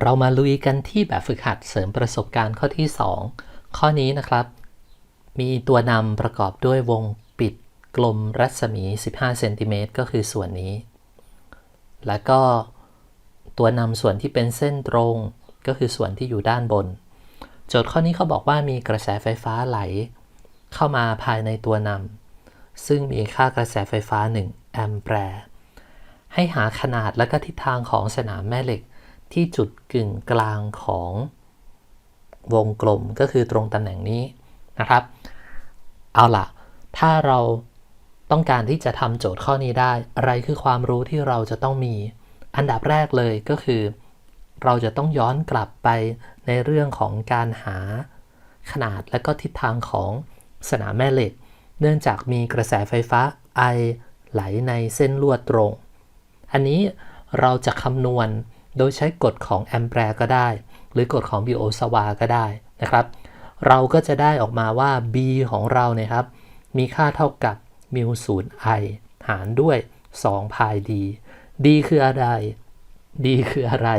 เรามาลุยกันที่แบบฝึกหัดเสริมประสบการณ์ข้อที่ 2 ข้อนี้นะครับ มีตัวนำประกอบด้วยวงปิดกลมรัศมี 15 เซนติเมตรก็คือส่วนนี้ แล้วก็ตัวนำส่วนที่เป็นเส้นตรงก็คือส่วนที่อยู่ด้านบน โจทย์ข้อนี้เขาบอกว่ามีกระแสไฟฟ้าไหล เข้ามาภายในตัวนำซึ่งมีค่ากระแสไฟฟ้า 1 แอมแปร์ ให้หาขนาดและก็ทิศทางของสนามแม่เหล็ก ที่จุดกึ่งกลางของวงกลมก็คือตรงตำแหน่งนี้นะครับ เอาล่ะ ถ้าเราต้องการที่จะทำโจทย์ข้อนี้ได้ อะไรคือความรู้ที่เราจะต้องมี อันดับแรกเลยก็คือ เราจะต้องย้อนกลับไปในเรื่องของการหาขนาดและก็ทิศทางของสนามแม่เหล็ก เนื่องจากมีกระแสไฟฟ้าไอไหลในเส้นลวดตรง อันนี้เราจะคำนวณ โดยใช้กฎของแอมแปร์ก็ได้ หรือกฎของบิโอสวาก็ได้นะครับ เราก็จะได้ออกมาว่า b ของเราเนี่ยครับ มีค่าเท่ากับมิวศูนย์ i หารด้วย2พาย d d คืออะไร d คืออะไร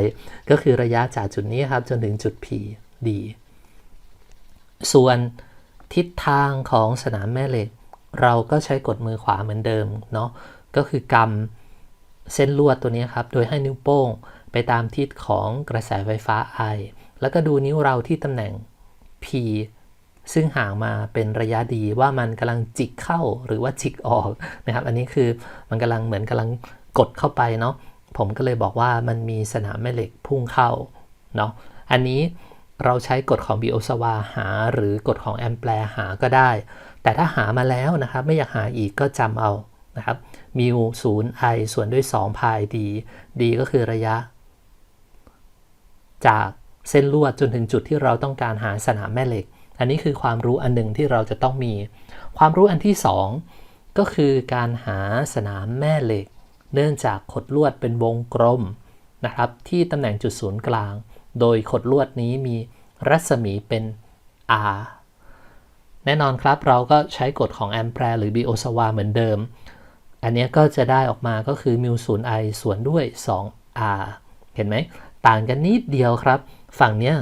ก็คือระยะจากจุดนี้ครับจนถึงจุด p d ส่วนทิศทางของสนามแม่เหล็ก เราก็ใช้กดมือขวาเหมือนเดิมเนาะก็คือกำเส้นลวดตัวนี้ครับ โดยให้นิ้วโป้ง ไปตามทิศของกระแสไฟฟ้า I แล้วก็ดูนิ้วเราที่ตำแหน่ง P ซึ่งห่างมาเป็นระยะดีว่ามันกำลังจิกเข้าหรือว่าจิกออกนะครับ อันนี้คือมันกำลังเหมือนกำลังกดเข้าไปเนาะผมก็เลยบอกว่ามันมีสนามแม่เหล็กพุ่งเข้าเนาะอันนี้เราใช้กฎของบิโอสวาหา หรือกฎของแอมแปร์หาก็ได้ แต่ถ้าหามาแล้วนะครับ ไม่อยากหาอีกก็จำเอานะครับมิวศูนย์ i ส่วนด้วย2พาย d d ก็คือระยะ จากเส้นลวดจนถึงจุดที่เราต้องการหาสนามแม่เหล็ก อันนี้คือความรู้อันหนึ่งที่เราจะต้องมี ความรู้อันที่ 2 ก็คือการหาสนามแม่เหล็ก เนื่องจากขดลวดเป็นวงกลมนะครับที่ตำแหน่งจุดศูนย์กลาง โดยขดลวดนี้มีรัศมีเป็น r แน่นอนครับเราก็ใช้กฎของแอมแปร์หรือบิโอสวาเหมือนเดิม อันนี้ก็จะได้ออกมาก็คือมิวศูนย์ i ส่วนด้วย 2r เห็นไหม ต่างกันนิดเดียวครับ ฝั่งเนี้ย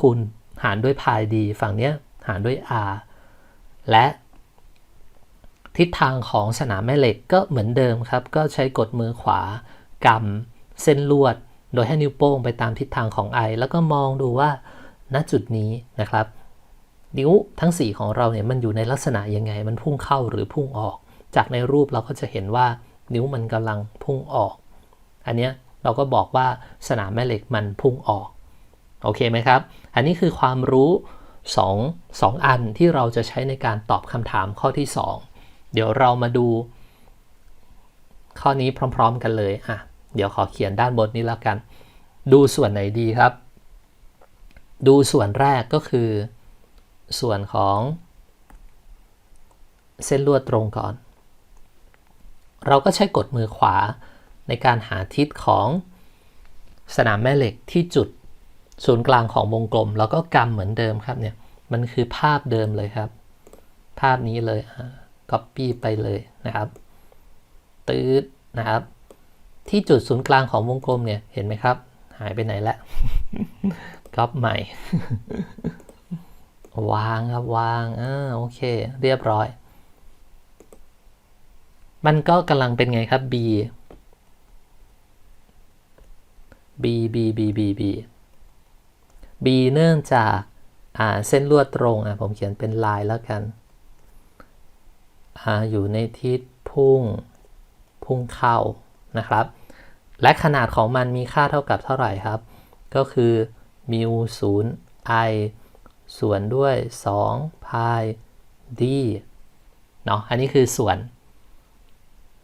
คูณหารด้วยพายดีฝั่งเนี้ยหารด้วย r และทิศทางของสนามแม่เหล็กก็เหมือนเดิมครับ ก็ใช้กดมือขวากำเส้นลวด โดยให้นิ้วโป้งไปตามทิศทางของ i แล้วก็มองดูว่าณจุดนี้นะครับ นิ้วทั้ง 4 ของเราเนี่ยมันอยู่ในลักษณะยังไง มันพุ่งเข้าหรือพุ่งออก จากในรูปเราก็จะเห็นว่านิ้วมันกำลังพุ่งออก อันเนี้ย เราก็บอกว่าสนามแม่เหล็กมันพุ่งออก โอเคไหมครับ อันนี้คือความรู้2 2อันที่เราจะใช้ในการตอบคำถามข้อที่ 2 เดี๋ยวเรามาดู ข้อนี้พร้อม ๆ กันเลยอะเดี๋ยวขอเขียนด้านบนนี้แล้วกัน ดูส่วนไหนดีครับ ดูส่วนแรกก็คือ ส่วนของ เส้นลวดตรงก่อน เราก็ใช้กดมือขวา ในการหาทิศของสนามแม่เหล็กที่จุดศูนย์กลางของวงกลม แล้วก็กำเหมือนเดิมครับเนี่ยมันคือภาพเดิมเลยครับ ภาพนี้เลยก๊อปปี้ไปเลยนะครับตืดนะครับ ที่จุดศูนย์กลางของวงกลมเนี่ยเห็นไหมครับ หายไปไหนแล้วก๊อปใหม่ วางครับวางอ่าโอเค เรียบร้อย มันก็กำลังเป็นไงครับ b b b b b b b เนื่องจากอ่าเส้นลวดตรงอะผมเขียนเป็นลายแล้วกันอ่าอยู่ในทิศพุ่งพุ่งเข้านะครับ และขนาดของมันมีค่าเท่ากับเท่าไหร่ครับ ก็คือมิวศูนย์ i ส่วนด้วย2พาย d เนาะอันนี้คือส่วน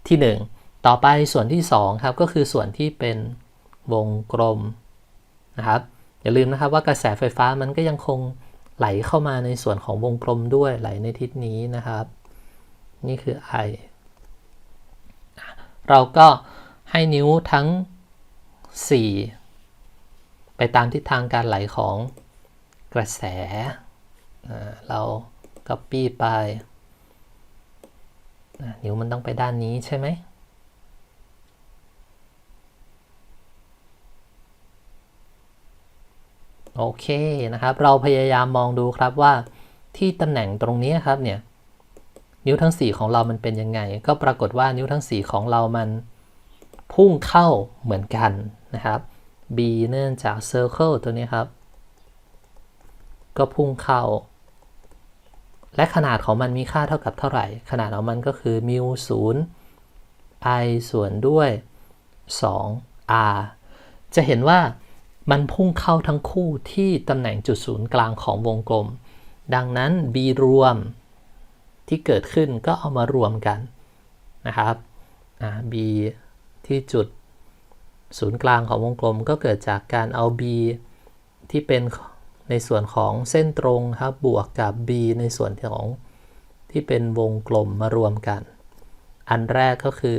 ที่ 1 ต่อไปส่วนที่ 2 ครับ ก็คือส่วนที่เป็น วงกลมนะครับอย่าลืมนะครับว่ากระแสไฟฟ้ามันก็ยังคงไหลเข้ามาในส่วนของวงกลมด้วยไหลในทิศนี้นะครับ นี่คือ I เราก็ให้นิ้วทั้ง 4 ไปตามทิศทางการไหลของกระแส เรา copy ไป นิ้วมันต้องไปด้านนี้ใช่ไหม โอเคนะครับ เราพยายามมองดูครับว่าที่ตำแหน่งตรงนี้ครับเนี่ยนิ้วทั้ง 4 ของเรามันเป็นยังไง ก็ปรากฏว่านิ้วทั้ง 4 ของเรามันพุ่งเข้าเหมือนกันนะครับ B เนื่องจาก Circle ตัวนี้ครับ ก็พุ่งเข้า และขนาดของมันมีค่าเท่ากับเท่าไหร่ ขนาดของมันก็คือมิว0 i ส่วนด้วย 2 r จะเห็นว่า มันพุ่งเข้าทั้งคู่ที่ตำแหน่งจุดศูนย์กลางของวงกลม ดังนั้น b รวมที่เกิดขึ้นก็เอามารวมกันนะครับ b ที่จุดศูนย์กลางของวงกลมก็เกิดจากการเอา b ที่เป็นในส่วนของเส้นตรงครับบวกกับ b ในส่วนของที่เป็นวงกลมมารวมกัน อันแรกก็คือ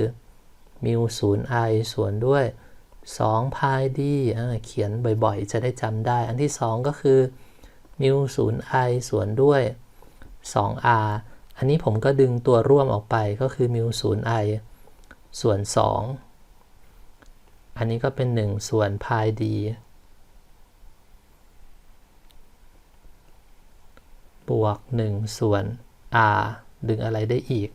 มิวศูนย์ i ส่วนด้วย 2 pi d เขียนบ่อยๆ จะได้จำได้ อันที่ 2 ก็คือมิวศูนย์ i ส่วนด้วย 2r อันนี้ผมก็ดึงตัวร่วมออกไปก็คือมิวศูนย์ i ส่วน 2 อันนี้ก็เป็น 1 ส่วน pi d บวก 1 ส่วน r ดึงอะไรได้อีก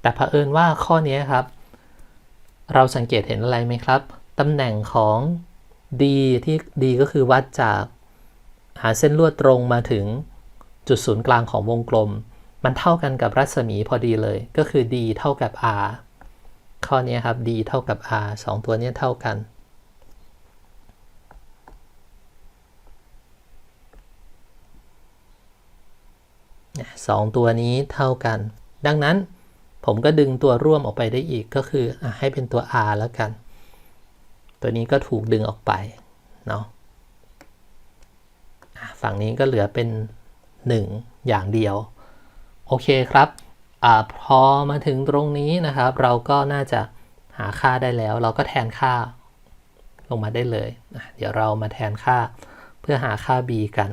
แต่เผอิญว่าข้อนี้ครับ เราสังเกตเห็นอะไรไหมครับตำแหน่งของ d ที่ d ก็คือวัดจากหาเส้นลวดตรงมาถึงจุดศูนย์กลางของวงกลม มันเท่ากันกับรัศมีพอดีเลย ก็คือ d เท่ากับ r ข้อนี้ครับ d เท่ากับ r สองตัวนี้เท่ากัน สองตัวนี้เท่ากัน ดังนั้น ผมก็ดึงตัวร่วมออกไปได้อีกก็คืออให้เป็นตัว r แล้วกัน ตัวนี้ก็ถูกดึงออกไปเนาะฝั่งนี้ก็เหลือเป็น 1 อย่างเดียว โอเคครับอพอมาถึงตรงนี้นะครับ เราก็น่าจะหาค่าได้แล้ว เราก็แทนค่าลงมาได้เลย เดี๋ยวเรามาแทนค่าเพื่อหาค่า b กัน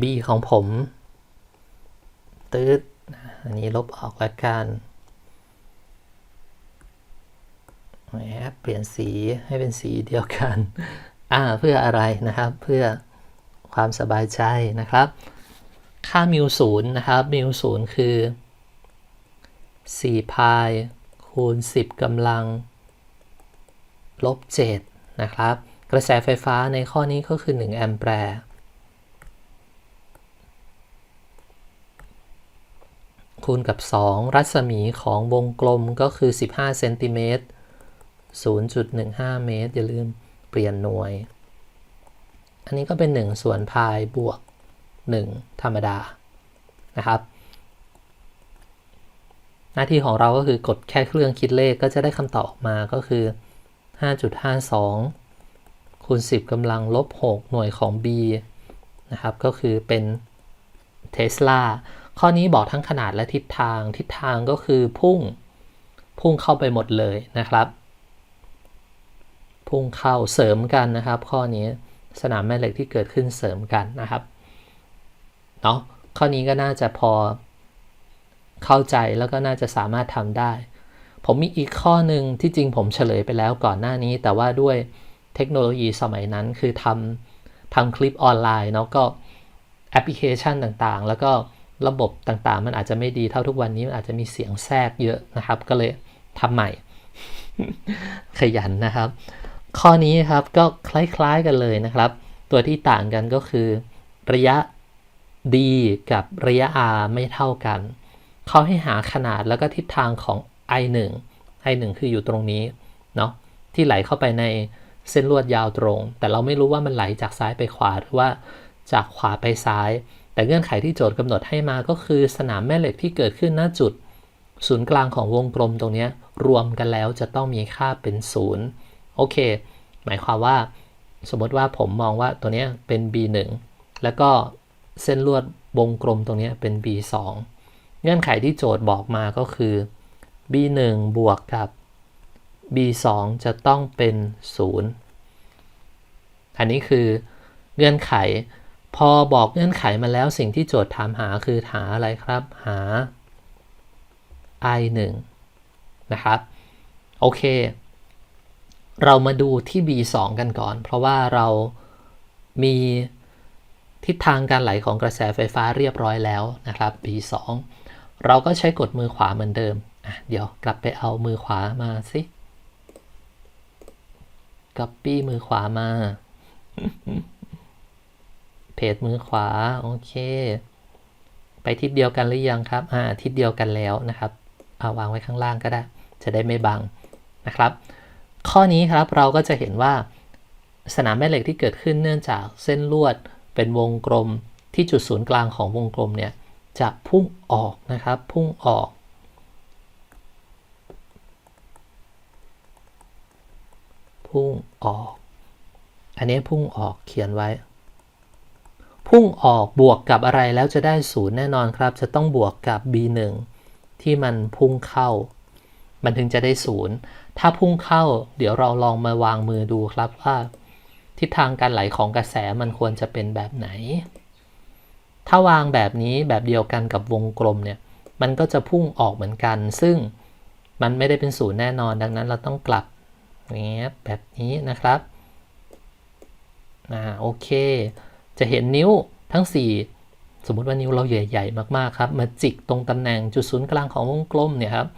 b ของผม ตืดอันนี้ลบออกแล้วกันแหมเปลี่ยนสีให้เป็นสีเดียวกัน อ่า เพื่ออะไรนะครับ เพื่อความสบายใจนะครับ ค่ามิวศูนย์นะครับมิวศูนย์คือ4พายคูณ 10กำลัง ลบ 7 นะครับ กระแสไฟฟ้าในข้อนี้ก็คือ 1 แอมแปร์ คูณกับ 2 รัศมีของวงกลมก็คือ 15เซนติเมตร0.15 เมตร อย่าลืมเปลี่ยนหน่วย อันนี้ก็เป็น 1 ส่วนพายบวก 1 ธรรมดานะครับ หน้าที่ของเราก็คือกดแค่เครื่องคิดเลขก็จะได้คำตอบออกมาก็คือ 5.52 คูณ 10กำลังลบ 6 หน่วยของ b นะครับ ก็คือเป็นเทสลา ข้อนี้บอกทั้งขนาดและทิศทาง ทิศทางก็คือพุ่ง พุ่งเข้าไปหมดเลยนะครับ พุ่งเข้าเสริมกันนะครับ ข้อนี้สนามแม่เหล็กที่เกิดขึ้นเสริมกันนะครับเนาะข้อนี้ก็น่าจะพอเข้าใจแล้วก็น่าจะสามารถทำได้ ผมมีอีกข้อหนึ่งที่จริงผมเฉลยไปแล้วก่อนหน้านี้ แต่ว่าด้วยเทคโนโลยีสมัยนั้นคือทำทำคลิปออนไลน์เนาะก็แอปพลิเคชันต่างๆ แล้วก็ ระบบต่างๆ มันอาจจะไม่ดีเท่าทุกวันนี้มันอาจจะมีเสียงแทรกเยอะนะครับ ก็เลยทำใหม่ ขยันนะครับ ข้อนี้ครับก็คล้ายๆกันเลยนะครับ ตัวที่ต่างกันก็คือ ระยะ d กับระยะ r ไม่เท่ากันเขาให้หาขนาดแล้วก็ทิศทางของ i 1 i 1คืออยู่ตรงนี้เนาะที่ไหลเข้าไปในเส้นลวดยาวตรง แต่เราไม่รู้ว่ามันไหลจากซ้ายไปขวาหรือว่าจากขวาไปซ้าย แต่เงื่อนไขที่โจทย์กำหนดให้มาก็คือสนามแม่เหล็กที่เกิดขึ้นณจุด ศูนย์กลางของวงกลมตรงนี้รวมกันแล้วจะต้องมีค่าเป็นศูนย์โอเค หมายความว่า สมมติว่าผมมองว่าตัวนี้เป็น b1 แล้วก็เส้นลวดวงกลมตรงนี้เป็น b2 เงื่อนไขที่โจทย์บอกมาก็คือ b1 บวกกับ b2 จะต้องเป็น 0 อันนี้คือเงื่อนไข พอบอกเงื่อนไขมาแล้วสิ่งที่โจทย์ถามหาคือหาอะไรครับ หา i 1นะครับ โอเค เรามาดูที่ B2 กันก่อน เพราะว่าเรามีทิศทางการไหลของกระแสไฟฟ้าเรียบร้อยแล้วนะครับ B2 เราก็ใช้กดมือขวาเหมือนเดิมอะเดี๋ยวกลับไปเอามือขวามาสิ copy มือขวามา เพจมือขวา โอเค ไปทิศเดียวกันหรือยังครับ อ่า ทิศเดียวกันแล้วนะครับ เอาวางไว้ข้างล่างก็ได้ จะได้ไม่บังนะครับ ข้อนี้ครับเราก็จะเห็นว่าสนามแม่เหล็กที่เกิดขึ้นเนื่องจากเส้นลวดเป็นวงกลมที่จุดศูนย์กลางของวงกลมเนี่ยจะพุ่งออกนะครับ พุ่งออก พุ่งออก อันนี้พุ่งออกเขียนไว้ พุ่งออกบวกกับอะไรแล้วจะได้ศูนย์แน่นอนครับ จะต้องบวกกับ b1 ที่มันพุ่งเข้า มันถึงจะได้ศูนย์ถ้าพุ่งเข้า เดี๋ยวเราลองมาวางมือดูครับว่า ทิศทางการไหลของกระแสมันควรจะเป็นแบบไหน ถ้าวางแบบนี้แบบเดียวกันกับวงกลมเนี่ย มันก็จะพุ่งออกเหมือนกัน ซึ่งมันไม่ได้เป็นศูนย์แน่นอน ดังนั้นเราต้องกลับอย่างเงี้ยแบบนี้นะครับ อ่าโอเค จะเห็นนิ้วทั้ง 4 สมมุติว่านิ้วเราใหญ่ ๆ มากๆครับ มาจิกตรงตำแหน่งจุดศูนย์กลางของวงกลมเนี่ยครับ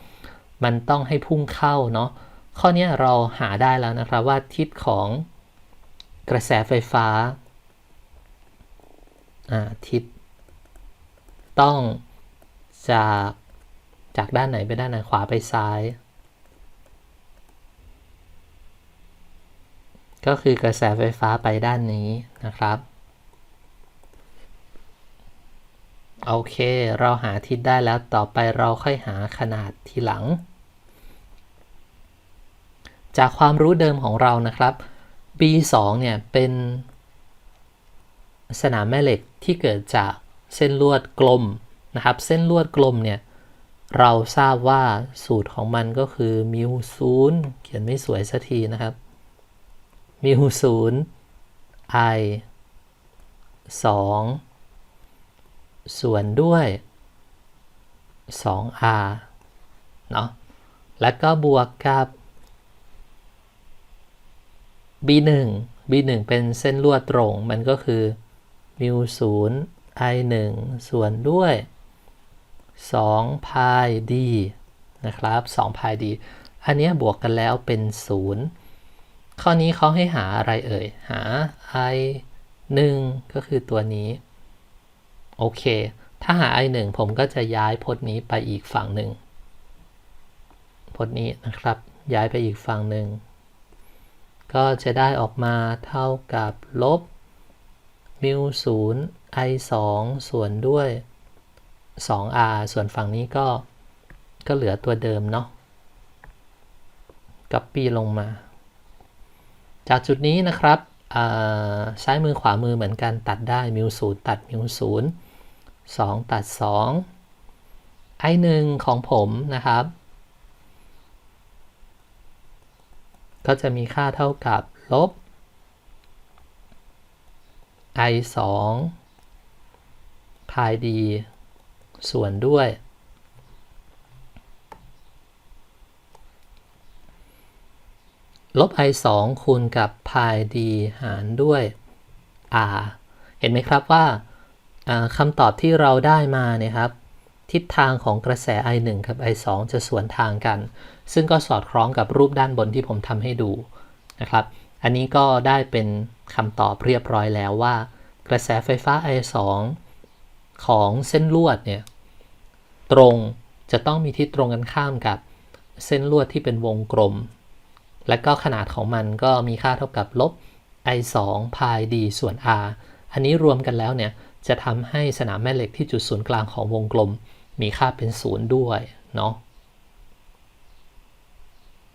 มันต้องให้พุ่งเข้าเนาะ ข้อนี้เราหาได้แล้วนะครับว่าทิศของกระแสไฟฟ้าอ่าทิศต้องจากจากด้านไหนไปด้านไหนขวาไปซ้าย ก็คือกระแสไฟฟ้าไปด้านนี้นะครับ โอเค เราหาทิศได้แล้วต่อไปเราค่อยหาขนาดทีหลัง จากความรู้เดิมของเรานะครับ B2 เนี่ยเป็น สนามแม่เหล็กที่เกิดจากเส้นลวดกลมนะครับ เส้นลวดกลมเนี่ยเราทราบว่าสูตรของมันก็คือมิวศูนย์เขียนไม่สวยสักทีนะครับมิวศูนย์ i 2 ส่วนด้วย 2r เนาะแล้วก็บวกกับ b1 b1 เป็นเส้นลวดตรง มันก็คือมิวศูนย์ i 1ส่วนด้วย2 pi d นะครับ2 pi d อันนี้บวกกันแล้วเป็น 0 ข้อนี้เขาให้หาอะไรเอ่ย หา i 1ก็คือตัวนี้ โอเค ถ้าหา i 1 ผมก็จะย้ายพจน์นี้ไปอีกฝั่งหนึ่งพจน์นี้นะครับ ย้ายไปอีกฝั่งหนึ่ง ก็จะได้ออกมาเท่ากับลบมิวศูนย์ i 2ส่วนด้วย 2r ส่วนฝั่งนี้ก็ก็เหลือตัวเดิมเนาะกับปีลงมา จากจุดนี้นะครับซ้ายมือขวามือเหมือนกันตัดได้มิวศูนย์ตัดมิวศูนย์ 2 ตัด2 i 1ของผมนะครับ ก็จะมีค่าเท่ากับลบ i 2 pi d ส่วนด้วย ลบ i 2คูณกับ pi d หารด้วย r เห็นไหมครับว่า คำตอบที่เราได้มาเนี่ยครับทิศทางของกระแส i 1 กับ i 2 จะสวนทางกัน ซึ่งก็สอดคล้องกับรูปด้านบนที่ผมทำให้ดูนะครับ อันนี้ก็ได้เป็นคำตอบเรียบร้อยแล้วว่า กระแสไฟฟ้า i 2 ของเส้นลวดเนี่ยตรงจะต้องมีทิศตรงกันข้ามกับเส้นลวดที่เป็นวงกลม และก็ขนาดของมันก็มีค่าเท่ากับลบ i 2 pi d ส่วน r อันนี้รวมกันแล้วเนี่ย จะทำให้สนามแม่เหล็กที่จุดศูนย์กลางของวงกลม มีค่าเป็นศูนย์ด้วยเนาะ